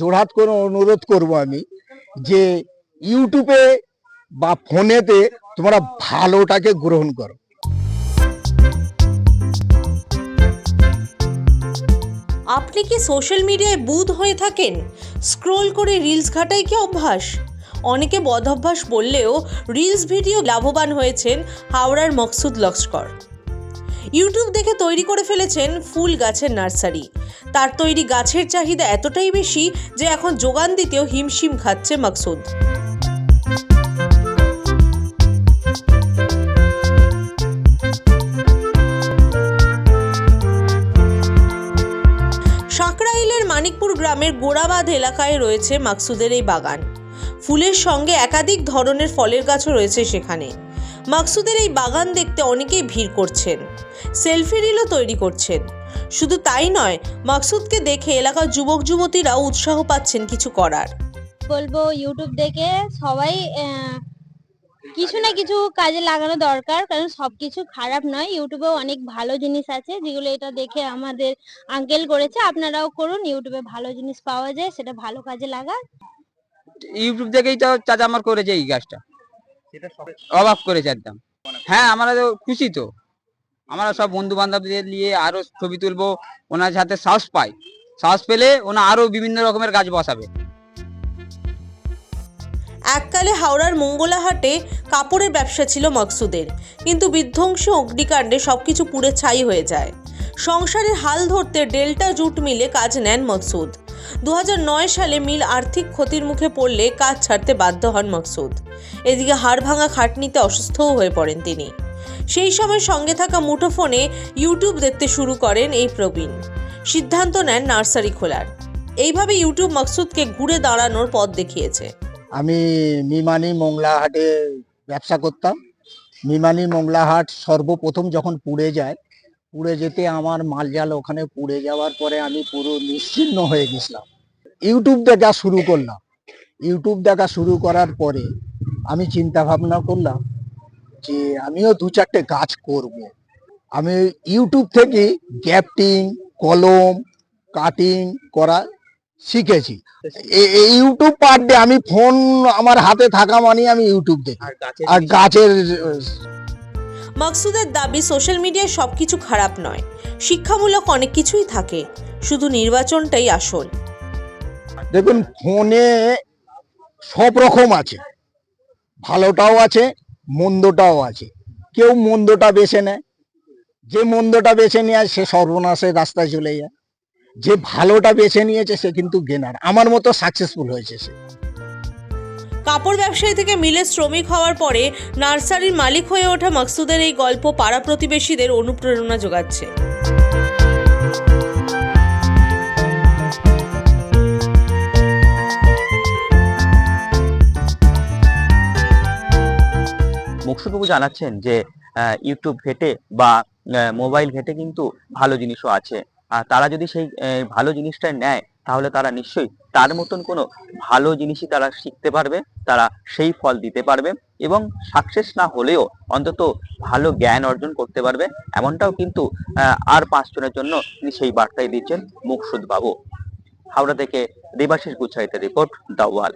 জোড়হাত করে অনুরোধ করব আমি যে ইউটিউবে বা ফোনেতে তোমরা ভালোটাকে গ্রহণ করো। আপনি কি সোশ্যাল মিডিয়ায় বুধ হয়ে থাকেন? স্ক্রোল করে রিলস ঘাটাই কি অভ্যাস? অনেকে বদভ্যাস বললেও রিলস ভিডিও লাভবান হয়েছেন হাওড়ার মকসুদ লস্কর। ইউটিউব দেখে তৈরি করে ফেলেছেন ফুল গাছের নার্সারি। তার তৈরি গাছের চাহিদা এতটাই বেশি যে এখন যোগান দিতেও হিমশিম খাচ্ছে মাকসুদ। সাঁকরাইলের মানিকপুর গ্রামের গোড়াবাঁধ এলাকায় রয়েছে মাকসুদের এই বাগান। ফুলের সঙ্গে একাধিক ধরনের ফলের গাছও রয়েছে সেখানে। মাকসুদের এই বাগান দেখতে অনেকেই ভিড় করছেন। সেলফি রিলও তৈরি করছেন। শুধু তাই নয় মাকসুদকে দেখে এলাকার যুবক যুবতীরাও উৎসাহ পাচ্ছেন কিছু করার। বলব ইউটিউব দেখে সবাই কিছু না কিছু কাজে লাগানো দরকার কারণ সবকিছু খারাপ নয়। ইউটিউবেও অনেক ভালো জিনিস আছে যেগুলো এটা দেখে আমাদের আঙ্কেল করেছে। আপনারাও করুন ইউটিউবে ভালো জিনিস পাওয়া যায় সেটা ভালো কাজে লাগান। ইউটিউব দেখেই তো চাচা আমার করেছে এই গাছটা। অবাক করেছে একদম। হ্যাঁ আমরা তো খুশি তো। আমরা সব বন্ধু বান্ধবদের নিয়ে আরও ছবি তুলবো ওনার সাথে সাহস পাই। সাহস পেলে ওনা আরও বিভিন্ন রকমের গাছ বসাবে। এককালে হাওড়ার মঙ্গলাহাটে কাপড়ের ব্যবসা ছিল মকসুদের। কিন্তু বিধ্বংসী অগ্নিকাণ্ডে সবকিছু পুড়ে ছাই হয়ে যায়। সংসারের হাল ধরতে ডেল্টা জুট মিলে কাজ নেন মকসুদ। দুহাজার নয় সালে মিল আর্থিক ক্ষতির মুখে পড়লে কাজ ছাড়তে বাধ্য হন মকসুদ। এদিকে হাড় ভাঙা খাটনিতে অসুস্থও হয়ে পড়েন তিনি। সেই সময় সঙ্গে থাকা মুঠোফোনে ইউটিউব দেখতে শুরু করেন এই প্রবীণ। সিদ্ধান্ত নেন নার্সারি খোলার। এইভাবে ইউটিউব মকসুদকে ঘুরে দাঁড়ানোর পথ দেখিয়েছে। আমি মিমানি মোংলাহাটে ব্যবসা করতাম। মিমানি মোংলাহাট সর্বপ্রথম যখন পুড়ে যায় পুড়ে যেতে আমার মালজাল ওখানে পুড়ে যাওয়ার পরে আমি পুরো নিশ্চিন্ন হয়ে গেছিলাম। ইউটিউব দেখা শুরু করলাম। ইউটিউব দেখা শুরু করার পরে আমি চিন্তা ভাবনা করলাম যে আমিও দু চারটে গাছ করব। আমি ইউটিউব থেকে গ্যাপটিং কলম কাটিং করা শিখেছি। ইউটিউব পার ডে আমি ফোন আমার হাতে থাকা মানে আমি ইউটিউব দেখি। আর গাছের মাকসুদের দাবি সোশ্যাল মিডিয়ায় সবকিছু খারাপ নয়। শিক্ষামূলক অনেক কিছুই থাকে। শুধু নির্বাচনটাই আসল। দেখুন, ফোনে সব রকম আছে। ভালোটাও আছে, মন্দটাও আছে। কেউ মন্দটা বেছে নেয়। যে মন্দটা বেছে নেয়, সে সর্বনাশের রাস্তায় চলে যায়। যে ভালোটা বেছে নিয়েছে, সে কিন্তু গেনার। আমার মতো সাকসেসফুল হয়েছে সে। কাপড় ব্যবসায়ী থেকে মিলে শ্রমিক হওয়ার পরে নার্সারির মালিক হয়ে ওঠা মাকসুদের এই গল্প পাড়া প্রতিবেশীদের অনুপ্রেরণা যোগাচ্ছে। মুকসুদবাবু জানাচ্ছেন যে ইউটিউব ঘেটে বা মোবাইল ঘেটে কিন্তু ভালো জিনিসও আছে। আর তারা যদি সেই ভালো জিনিসটা নেয় তাহলে তারা নিশ্চয়ই তার মতন কোনো ভালো জিনিসই তারা শিখতে পারবে, তারা সেই ফল দিতে পারবে এবং সাকসেস না হলেও অন্তত ভালো জ্ঞান অর্জন করতে পারবে। এমনটাও কিন্তু আর পাঁচজনের জন্য তিনি সেই বার্তাই দিচ্ছেন মুকসুদ বাবু হাওড়া থেকে দেবাশিস গুচ্ছাইতে রিপোর্ট দ্য ওয়াল।